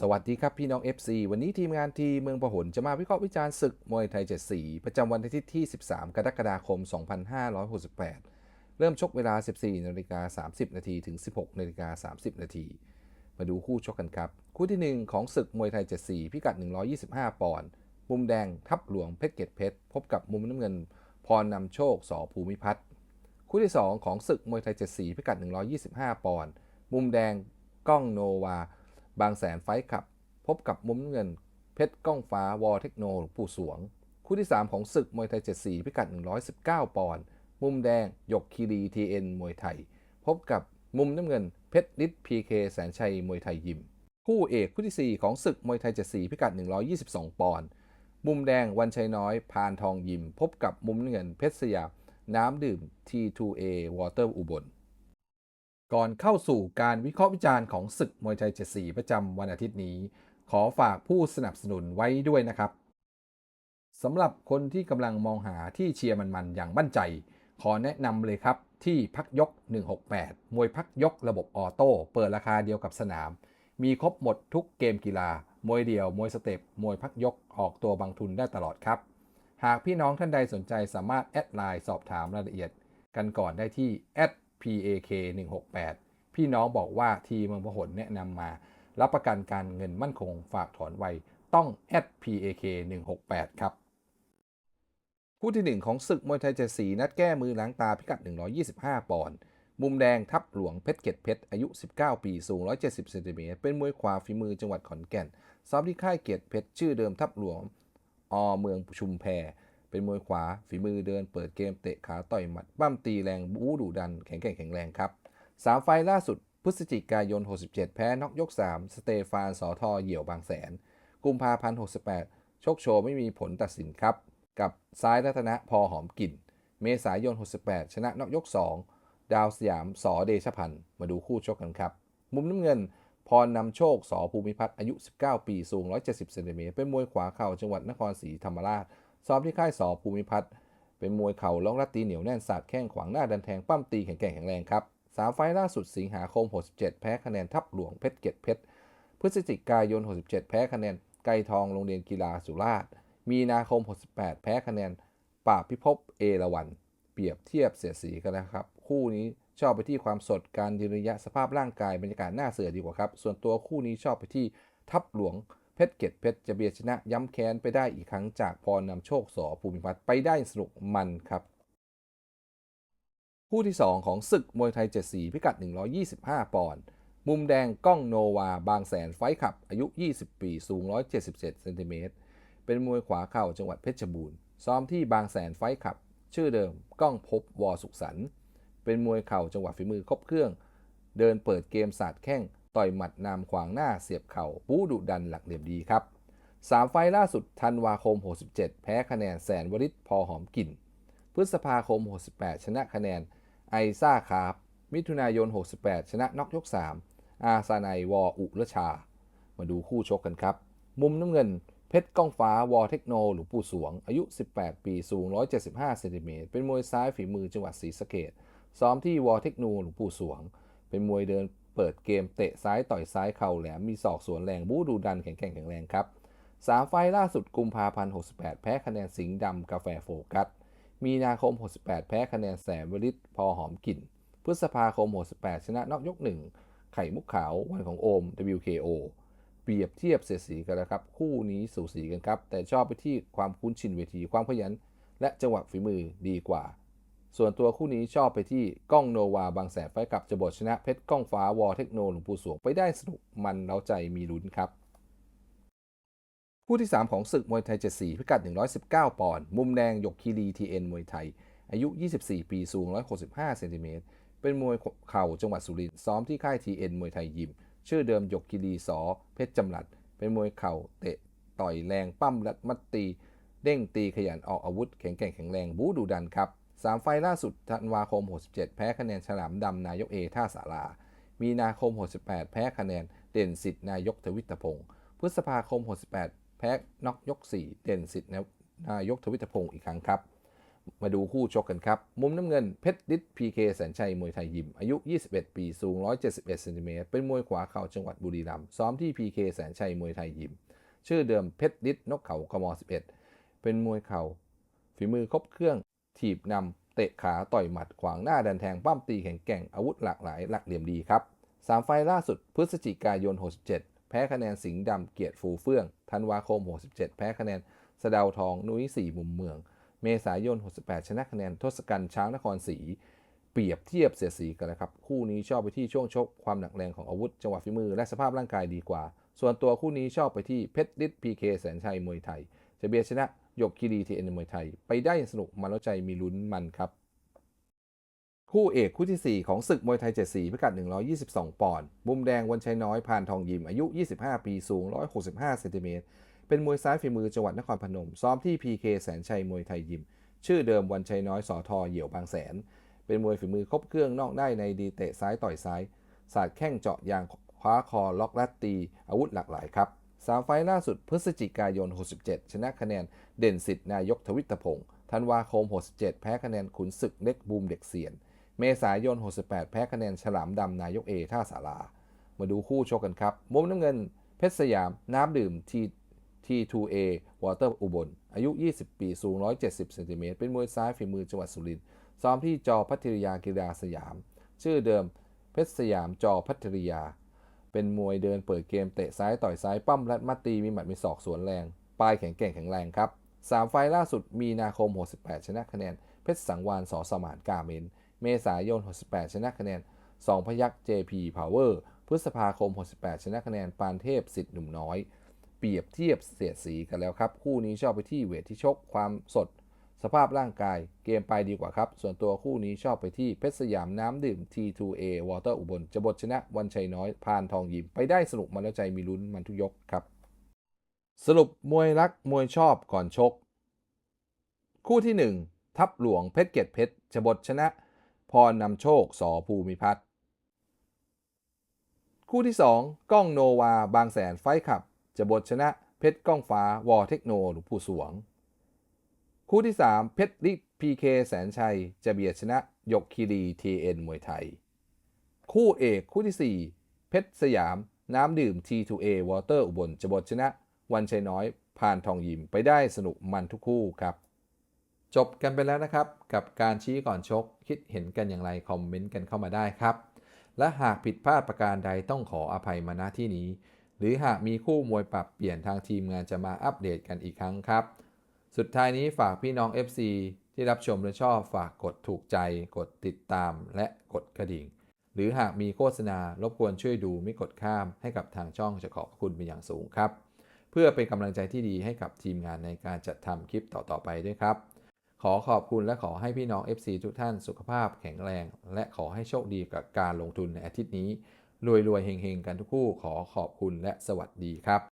สวัสดีครับพี่น้อง FC วันนี้ทีมงานทีเมืองประหลจะมาวิเคราะห์วิจารณ์ศึกมวยไทย7สีประจำวันอาทิตย์ที่ 13 กรกฎาคม 2568 เริ่มชกเวลา 14นาฬิกา30 นาทีถึง 16นาฬิกา30 นาที มาดูคู่ชกกันครับ คู่ที่ 1 ของศึกมวยไทย7สีพิกัด 125 ปอนด์มุมแดงทับหลวงเพชรเกตเพชร พบกับมุมน้ำเงินพรนำโชคสอภูมิพัฒน์คู่ที่ 2 ของศึกมวยไทย7สีพิกัด 125 ปอนด์มุมแดงก้องโนวา บางแสนไฟท์ขับ พบกับมุมเงิน เพชรก้องฟ้าวอเทคโนหลวงปู่สวง คู่ที่ 3 ของศึกมวยไทย 7 สีพิกัด 119 ปอนด์มุมแดงหยกคีรีทีเอ็นมวยไทย พบกับมุมน้ำเงินเพชรฤทธิ์พีเคแสนชัยมวยไทยยิม คู่เอกคู่ที่ 4 ของศึกมวยไทย 7 สีพิกัด 122 ปอนด์มุมแดงวันชัยน้อย พานทองยิม พบกับมุมน้ำเงินเพชรสยามน้ำดื่ม T2A Water อุบล ก่อนเข้าสู่การวิเคราะห์วิจารณ์ของศึกมวยไทย 7 สีประจำวันอาทิตย์นี้ ขอฝากผู้สนับสนุนไว้ด้วยนะครับสำหรับคนที่กำลังมองหาที่เชียร์มันๆอย่างมั่นใจ ขอแนะนำเลยครับที่พักยก 168 มวยพักยกระบบออโต้เปิดราคาเดียวกับสนาม มีครบหมดทุกเกมกีฬา มวยเดี่ยว มวยสเต็ป มวยพักยกออกตัวบางทุนได้ตลอดครับ หากพี่น้องท่านใดสนใจสามารถแอดไลน์สอบถามรายละเอียด กันก่อนได้ที่แอด @pak 168 พี่น้องบอกว่าทีมเมืองพหลแนะนำมา รับประกันการเงินมั่นคงฝากถอนไวต้อง @pak 168ครับคู่ที่ 1 ของศึกมวยไทยเจ็ดสีนัดแก้มือล้างตาพิกัด 125 ปอนด์มุมแดงทับหลวงเพชรเกตเพชร อายุ 19 ปี สูง 170เซนติเมตรเป็นมวยขวาฝีมือจังหวัดขอนแก่นซ้อมที่ค่ายเกียรติเพชร ชื่อเดิมทับหลวงอเมืองชุมแพ เป็นมวยขวา ฝีมือเดินเปิดเกมเตะขาต่อยหมัดปั้มตีแรงบู๊ดุดัน แข็งแกร่งแข็งแรงครับสามไฟล่าสุดพฤศจิกายน 67 แพ้น็อกยก 3 สเตฟานสอทอเหี่ยวบางแสน กุมภาพันธ์68 โชคโชว์ไม่มีผลตัดสินครับ กับซ้ายรัตนะพอหอมกลิ่น เมษายน 68 ชนะน็อกยก 2 ดาวสยามสอเดชพันธ์มาดูคู่ชกกันครับ มุมน้ำเงิน พรนำโชคสอภูมิพัฒน์อายุ 19 ปี สูง 170 เซนติเมตรเป็นมวยขวาเข่าจังหวัดนครศรีธรรมราช ซ้อมที่ค่ายสอภูมิพัฒน์เป็นมวยเข่าล้องรัดตีเหนียวแน่นสาดแข้งขวางหน้าดันแทงปั้มตีแข็งแกร่งแข็งแรงครับสามไฟล์ล่าสุดสิงหาคม 67 แพ้คะแนนทับหลวงเพชรเกตเพชรพฤศจิกายน 67 แพ้คะแนนไกรทองโรงเรียนกีฬาสุราษฎร์มีนาคม 68 แพ้คะแนนป่าพิภพเอราวันเปรียบเทียบเสียสีกันนะครับ คู่นี้ชอบไปที่ความสดการยืนระยะสภาพร่างกายบรรยากาศหน้าเสือดีกว่าครับ ส่วนตัวคู่นี้ชอบไปที่ทับหลวง ชรเกตเพชรจะเบียดชนะย้ำแค้นไปได้อีกครั้งจากพรนำโชคสอภูมิพัฒน์ไปได้สนุกมันครับคู่ที่ 2 ของศึกมวยไทย 7 สีพิกัด 125 ปอนด์มุมแดงก้องโนวา บางแสนไฟขับ อายุ 20 ปี สูง 177 เซนติเมตร เป็นมวยขวาเข่าจังหวัดเพชรบูรณ์ ซ้อมที่บางแสนไฟขับ ชื่อเดิมก้องพบวอสุขสัน เป็นมวยเข่าจังหวะฝีมือครบเครื่อง เดินเปิดเกมสาดแข้ง ต่อยหมัดนำขวางหน้าเสียบเข่าปู้ดุดันหลักเหลี่ยมดีครับสามไฟล์ล่าสุดธันวาคม 67 แพ้คะแนนแสนวริศพอหอมกลิ่น พฤษภาคม 68 ชนะคะแนนไอซ่าคาร์มิถุนายน 68 ชนะน็อกยก 3 อาซาไนวออุรชา มาดูคู่ชกกันครับ มุมน้ำเงิน เพชรก้องฟ้าวอเทคโนหลวงปู่สวง อายุ 18 ปีสูง 175เซนติเมตรเป็นมวยซ้ายฝีมือจังหวัดศรีสะเกดซ้อมที่วอเทคโนหลวงปู่สวง เป็นมวยเดิน เปิดเกมเตะซ้ายต่อยซ้ายเข่าแหลมมีศอกสวนแรงบู๊ดูดันแข็งแกร่งแข็งแรงครับสามไฟล์ล่าสุดกุมภาพันธ์68 แพ้คะแนนสิงห์ดำกาแฟโฟกัส มีนาคม 68 แพ้คะแนนแสนวริศพอหอมกลิ่น พฤษภาคม 68 ชนะนอกยก1ไข่มุกขาววันของโอม WKO เปรียบเทียบเสียสีกันแล้วครับ คู่นี้สูสีกันครับ แต่ชอบไปที่ความคุ้นชินเวทีความขยัน และจังหวะฝีมือดีกว่า ส่วนตัวคู่นี้ชอบไปที่ก้องโนวาบางแสนไฟกับจะบทชนะเพชรก้องฟ้าวอเทคโนหลวงปู่สวงไปได้สนุกมันเล้าใจมีลุ้นครับ คู่ที่ 3 ของศึกมวยไทย 74 พิกัด 119 ปอนด์มุมแดงหยกคีรีทีเอ็นมวยไทย อายุ 24 ปีสูง 165 เซนติเมตรเป็นมวยเข่าจังหวัดสุรินทร์ซ้อมที่ค่ายทีเอ็นมวยไทยยิม ชื่อเดิมหยกคีรีสอเพชรจำหลัด เป็นมวยเข่าเตะต่อยแรงปั้มและมัดตี เด้งตีขยันออกอาวุธแข็งแกร่งแข็งแรงบู๊ดุดันครับ สามไฟล์ล่าสุดธันวาคม 67 แพ้คะแนนฉลามดำนายกเอท่าสารา มีนาคม 68 แพ้คะแนนเด่นสิทธิ์นายกทวิตพงศ์พฤษภาคม 68 แพ้น็อกยก 4 เด่นสิทธิ์นายกทวิตพงศ์อีกครั้งครับ มาดูคู่ชกกันครับ มุมน้ำเงินเพชรดิษพีเคแสนชัยมวยไทยยิม อายุ 21 ปีสูง 171เซนติเมตรเป็นมวยขวาเข่าจังหวัดบุรีรัมย์ซ้อมที่พีเคแสนชัยมวยไทยยิม ชื่อเดิมเพชรดิษนกเขากม11เป็นมวยเข่าฝีมือครบเครื่อง ถีบนำเตะขาต่อยหมัดขวางหน้าดันแทงปั้มตีแข็งแกร่งอาวุธหลากหลายหลักเหลี่ยมดีครับสามไฟล์ล่าสุดพฤศจิกายน 67 แพ้คะแนนสิงห์ดำเกียรติฟูเฟื่องธันวาคม 67 แพ้คะแนนสดาวทองนุ้ยสี่มุมเมือง เมษายน 68 ชนะคะแนนทศกัณฐ์ช้างนครศรีเปรียบเทียบเสียสีกันนะครับ คู่นี้ชอบไปที่ช่วงชกความหนักแรงของอาวุธ จังหวะฝีมือและสภาพร่างกายดีกว่า ส่วนตัวคู่นี้ชอบไปที่เพชรดิษพีเคแสนชัยมวยไทยจะเบียชนะ หยกคีรีทีเอ็นมวยไทย ไปได้อย่างสนุกมันแล้วใจมีลุ้นมันครับ คู่เอกคู่ที่ 4 ของศึกมวยไทย 7 สีพิกัด 122 ปอนด์มุมแดงวันชัยน้อยพานทองยิมอายุ 25 ปีสูง 165เซนติเมตรเป็นมวยซ้ายฝีมือจังหวัดนครพนม ซ้อมที่ PK แสนชัยมวยไทยยิม ชื่อเดิมวันชัยน้อยสอทอเหยี่ยวบางแสน เป็นมวยฝีมือครบเครื่องนอกได้ในดีเตะซ้ายต่อยซ้ายสาดแข้งเจาะยางคว้าคอล็อกลัดตีอาวุธหลากหลายครับ สามไฟล่าสุดพฤศจิกายน 67 ชนะคะแนนเด่นสิทธิ์นายกทวิตพงศ์ธันวาคม 67 แพ้คะแนนขุนศึกเล็กบูมเด็กเสียน เมษายน 68 แพ้คะแนนฉลามดำนายกเอท่าสารามาดูคู่ชกกันครับ มุมน้ำเงิน เพชรสยาม น้ำดื่ม T T2A วอเตอร์อุบล อายุ 20 ปี สูง 170เซนติเมตร เป็นมวยซ้ายฝีมือจังหวัดสุรินทร์ ซ้อมที่จอพัทริยากีฬาสยาม ชื่อเดิม เพชรสยามจอพัทริยา เป็นมวยเดินเปิดเกมเตะซ้ายต่อยซ้ายปั้มรัดมัดตีมีหมัดมีศอกสวนแรง ปลายแข็งแกร่งแข็งแรงครับ3ไฟล์ล่าสุดมีนาคม 68 ชนะคะแนน เพชรสังวานสอสมานกาเมน เมษายน 68 ชนะคะแนน2พยัก JP Power พฤษภาคม 68 ชนะคะแนน ปานเทพสิทธิ์หนุ่มน้อย เปรียบเทียบเสียดสีกันแล้วครับ คู่นี้ชอบไปที่เวทที่ชกความสด สภาพร่างกายเกมไปดีกว่าครับ ส่วนตัวคู่นี้ชอบไปที่เพชรสยามน้ำดื่ม T2A วอเตอร์อุบลจะบทชนะวันชัยน้อย พานทองยิม ไปได้สนุกมันแล้วใจมีลุ้นมันทุกยกครับ สรุปมวยรักมวยชอบก่อนชก คู่ที่ 1 ทับหลวงเพชรเกตเพชรจะบทชนะ พรนำโชคสอภูมิพัฒน์คู่ที่ 2 ก้องโนวา บางแสนไฟขับ จะบทชนะเพชรก้องฟ้าวอเทคโนหรือผู้สวง คู่ที่ 3 เพชรลิพีเคแสนชัย จะเบียดชนะยกคีรีทีเอ็นมวยไทย คู่เอกคู่ที่ 4 เพชรสยาม น้ำดื่ม T2A วอเตอร์อุบลจะบทชนะ วันชัยน้อยพานทองยิมไปได้สนุกมันทุกคู่ครับ จบกันไปแล้วนะครับ กับการชี้ก่อนชกคิดเห็นกันอย่างไร คอมเมนต์กันเข้ามาได้ครับ และหากผิดพลาดประการใดต้องขออภัยมาณที่นี้ หรือหากมีคู่มวยปรับเปลี่ยนทางทีมงานจะมาอัปเดตกันอีกครั้งครับ สุดท้ายนี้ฝากพี่น้อง FC ที่รับชมและชอบฝากกดถูกใจ กดติดตามและกดกระดิ่ง หรือหากมีโฆษณารบกวนช่วยดูไม่กดข้ามให้กับทางช่องจะขอบคุณเป็นอย่างสูงครับ เพื่อเป็นกำลังใจที่ดีให้กับทีมงานในการจัดทำคลิปต่อๆไปด้วยครับ ขอขอบคุณและขอให้พี่น้อง FC ทุกท่านสุขภาพแข็งแรง และขอให้โชคดีกับการลงทุนในอาทิตย์นี้รวยๆเฮงๆกันทุกคู่ขอขอบคุณและสวัสดีครับ